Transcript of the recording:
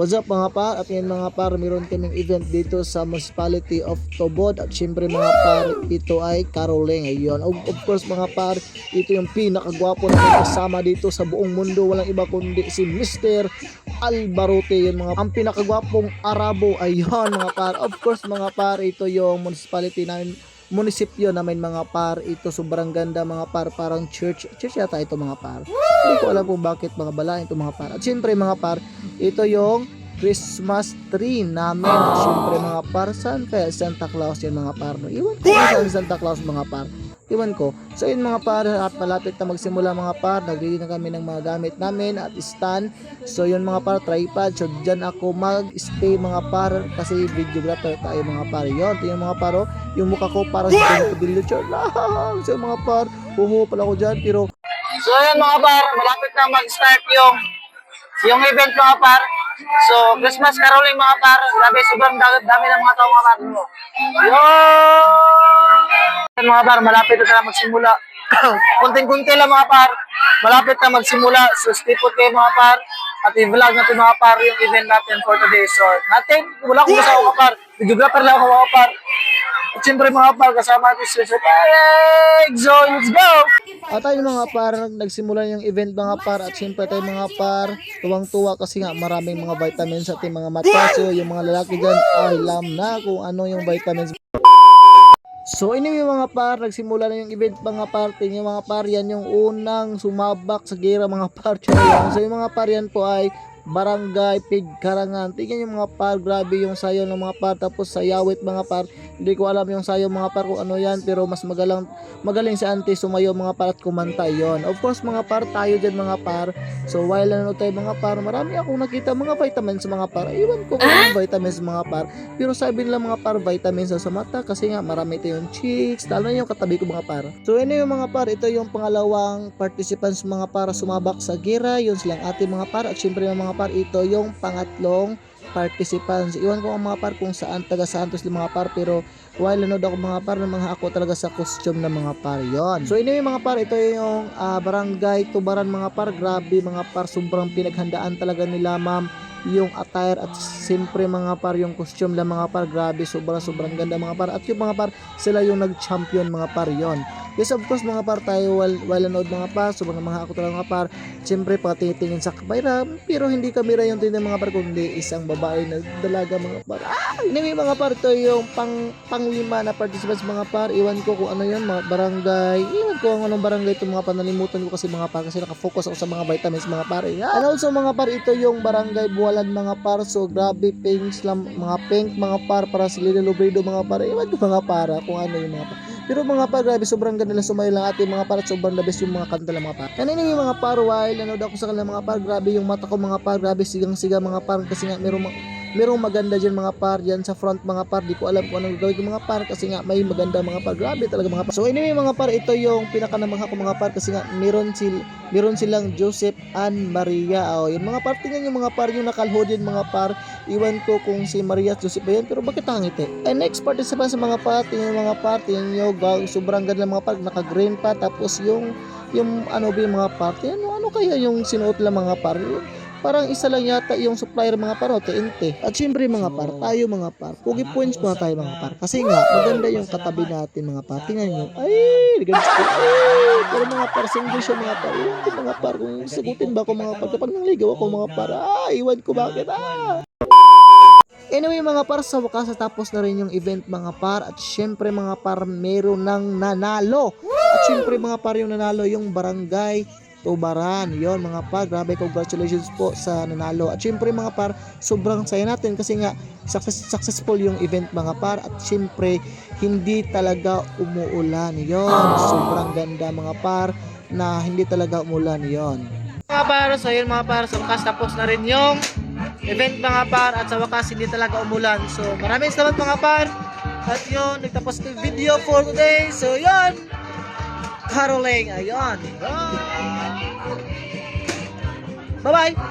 What's up mga par? At yan mga par, meron kaming event dito sa Municipality of Tobod. At syempre mga par, ito ay caroling. Ayun. Of, of course mga par, ito yung pinakagwapo na kasama dito sa buong mundo. Walang iba kundi si Mr. Albarote. Yun mga, ang pinakagwapong Arabo. Ayun mga par. Of course mga par, ito yung municipality namin munisipyo namin mga par ito sobrang ganda mga par parang church. Church yata ito mga par. Hindi ko alam kung bakit mga bala ito mga par. At syempre mga par ito yung Christmas tree namin. At syempre mga par saan kaya Santa Claus yan mga par no? iwan ko saan Santa Claus mga par iwan ko. So yun mga par at malapit na magsimula mga par. Nagready na kami ng mga gamit namin at stand. So yun mga par tripod. So dyan ako mag stay mga par kasi videographer tayo mga par. Yun ito yung mga paro yung mukha ko para sa Villager lang so mga par huhu pala ko dyan pero So ayan mga par, malapit na mag-start yung yung event mga par. So Christmas caroling mga par, grabe sobrang dami, dami ng mga tao mga par. Yun! Mga par, malapit na na magsimula. Kunting-kunti lang mga par, malapit na magsimula. So stay put kayo mga par. At i-vlog natin mga par yung event natin for today. So natin, wala akong kasama mga par. Videographer lang ako mga par. At siyempre mga par, kasama natin si Sir So let's go! At tayo mga par, nagsimula yung event mga par at syempre tayo mga par, tuwang-tuwa kasi nga maraming mga vitamins sa ating mga mata. So yung mga lalaki dyan, alam na kung ano yung vitamins. So anyway mga par, nagsimula na yung event mga par, tingin mga par, yan yung unang sumabak sa gira mga par. Yan. So yung mga par yan po ay Barangay Pigkarangan. Tingnan yung mga par, grabe yung sayo ng mga par. Tapos sayawit mga par. Hindi ko alam yung sayo mga par kung ano yan. Pero mas magalang, magaling si auntie sumayo mga par at kumanta yon. Of course mga par, tayo dyan mga par. So while ano tayo mga par, marami akong nakita mga vitamins mga par. Iwan ko kung anong vitamins mga par. Pero sabi nila mga par, vitamins sa mata. Kasi nga marami ito yung cheeks. Lalo na yung katabi ko mga par. So ano yung mga par, ito yung pangalawang participants mga par sumabak sa gira. Yun silang ating mga par. At syempre yung mga par, ito yung pangatlong participants. Iwan ko ang mga par kung saan taga Santos yung mga par pero while nanood ako mga par ng mga ako talaga sa costume ng mga par yon. So anyway mga par ito yung ah, barangay Tubaran mga par grabe mga par sobrang pinaghandaan talaga nila ma'am yung attire at siyempre mga par yung costume lang mga par grabe sobra sobrang ganda mga par at yung mga par sila yung nag-champion mga par yon. Yes of course mga par tayo while nanood mga par sobrang mga ako talaga mga par. Siyempre patitingin sa kamera pero hindi kamera yung tingin mga par kundi isang babae na dalaga mga par. Ah anyway mga par ito yung pang panglima na participants mga par. Iwan ko kung ano yun mga barangay. Iwan ko ang anong barangay ito mga panalimutan ko kasi mga par kasi nakafocus ako sa mga vitamins mga par. Eh. and also mga par ito yung barangay buwalan mga par. So grabe pink slam mga pink mga par para sa Lilo Lobrido mga par. Iwan ko mga para kung ano yung mga par pero mga par, grabe, sobrang ganda lang sumayo lang ating mga par at sobrang best yung mga kanta lang mga par. Kanina yung mga par, while nanood ako sa kanila mga par, grabe yung mata ko mga par, grabe sigang-siga mga par kasi nga merong merong maganda dyan mga par dyan sa front mga par di ko alam kung anong gagawin ko mga par kasi nga may maganda mga par. Grabe talaga mga par. So anyway mga par ito yung pinakanamangha ko mga par kasi nga meron sil meron silang Joseph and Maria. Oh yung mga par tingnan yung mga par yung nakalho din mga par. Iwan ko kung si Maria at Joseph ba yan pero bakit nakangiti and next participant sa mga par tingnan yung mga par tingnan nyo sobrang ganda mga par. Naka green pa tapos yung yung ano ba yung mga par? Nyo, ano kaya yung sinuot lang mga par parang isa lang yata yung supplier mga par o TNT. At syempre mga par, tayo mga par, pugi points muna tayo mga par. Kasi nga, maganda yung katabi natin mga par. Tingnan nyo, ay, ay, pero mga par, single siya mga par. Iwan ko mga par, kung sagutin ba ako mga par, kapag nangligaw ako mga par, ah, iwan ko bakit, ah. Anyway mga par, sa wakas natapos na rin yung event mga par at syempre mga par meron ng nanalo. At syempre mga par yung nanalo yung barangay Tubaran. Yon mga par, grabe congratulations po sa nanalo. At syempre mga par, sobrang saya natin kasi nga success, successful yung event mga par at syempre hindi talaga umuulan. Yon, sobrang ganda mga par na hindi talaga umulan yon. Mga par, so yun mga par, sa wakas tapos na rin yung event mga par at sa wakas hindi talaga umulan. So maraming salamat mga par. At yun, nagtapos ng video for today. So yun, caroling. Ayun. Bye-bye.